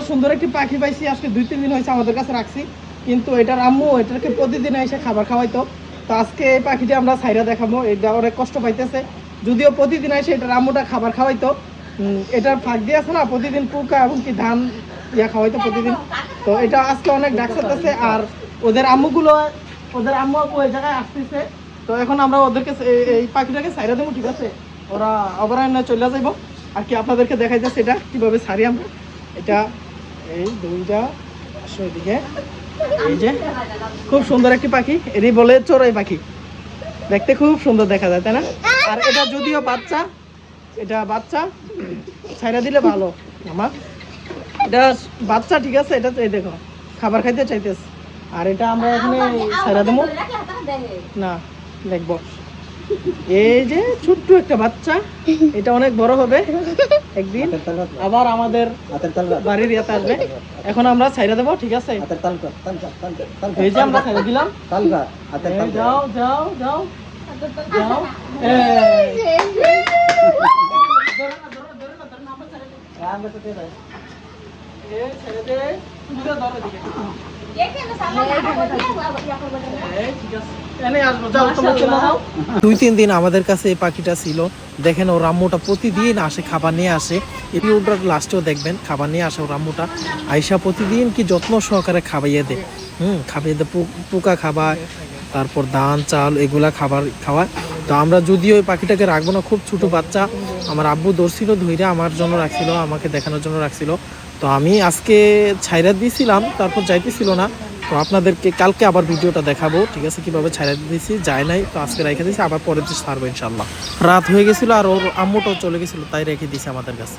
সুন্দর একটি পাখি পাইছি, আজকে দুই, তিন দিন রাখছি। কিন্তু এটার আম্মু খাবার আজকে আমরা কষ্ট পাইতেছে। যদিও প্রতিদিন এসে এটার আম্মুটা খাবার খাওয়াইতো। এটার ফাঁক দিয়ে আছে না, প্রতিদিন পোকা এবং কি ধান ইয়া খাওয়াইতো প্রতিদিন। তো এটা আজকে অনেক ডাক আর ওদের আম্মুগুলো, ওদের আম্মু ওই জায়গায় আসতেছে। তো এখন আমরা ওদেরকে, এই- পাখিটাকে সাইরা দেবো, ঠিক আছে? ওরা অভয়ারণ্যে চলে যাইব। আর কি আপনাদেরকে দেখাইতেছে এটা, কীভাবে সারি আমরা, এটা এই দুইটা এদিকে। এই যে, খুব সুন্দর একটি পাখি, এরই বলে চোরাই পাখি। দেখতে খুব সুন্দর দেখা যায়, তাই না? আর এটা যদিও বাচ্চা, এটা বাচ্চা, ছাইরা দিলে ভালো, আমার। এটা বাচ্চা, ঠিক আছে, এটা এই দেখো, খাবার খাইতে চাইতেছে। আর এটা আমরা এখানে ছাইরা দেবো। না, দেখব। এই যে ছোট্ট একটা বাচ্চা এটা অনেক বড় হবে একদিন। আবার আমাদের বাড়ির ইয়াতে আসবে। এখন আমরা ছাইরা দেবো ঠিক আছে? এই যে আমরা দিলাম। যাও যাও যাও। যাও। ছেড়ে দে। ধরো এদিকে। দুই তিন দিন আমাদের কাছে এই পাখিটা ছিল। দেখেন ও রাম্মুটা প্রতিদিন আসে, খাবার নিয়ে আসে। এপিওটার লাস্টেও দেখবেন, খাবার নিয়ে আসে ও রাম্মুটা। আইসা প্রতিদিন কি যত্ন সহকারে খাবাইয়ে দেয়। হুম খাবাইয়ে দেয় পোকা খাবার তারপর ধান, চাল, এগুলা খাবার খাওয়ায়। তো আমরা যদিও ওই পাখিটাকে রাখব না, খুব ছোট বাচ্চা। আমার আব্বু ধরছিল ধৈরে আমার জন্য রাখছিল, আমাকে দেখানোর জন্য রাখছিল। তো আমি আজকে ছাইরা দিয়েছিলাম, তারপর যাইতেছিল না। তো আপনাদেরকে কালকে আবার ভিডিওটা দেখাবো, ঠিক আছে? কীভাবে ছাইরা দিয়েছি, যায় নাই, তো আজকে রেখে দিয়েছি, আবার পরের দিন ছাড়বো ইনশাল্লাহ রাত হয়ে গেছিল আর ওর আম্মুটাও চলে গেছিল, তাই রেখে দিয়েছি আমাদের কাছে।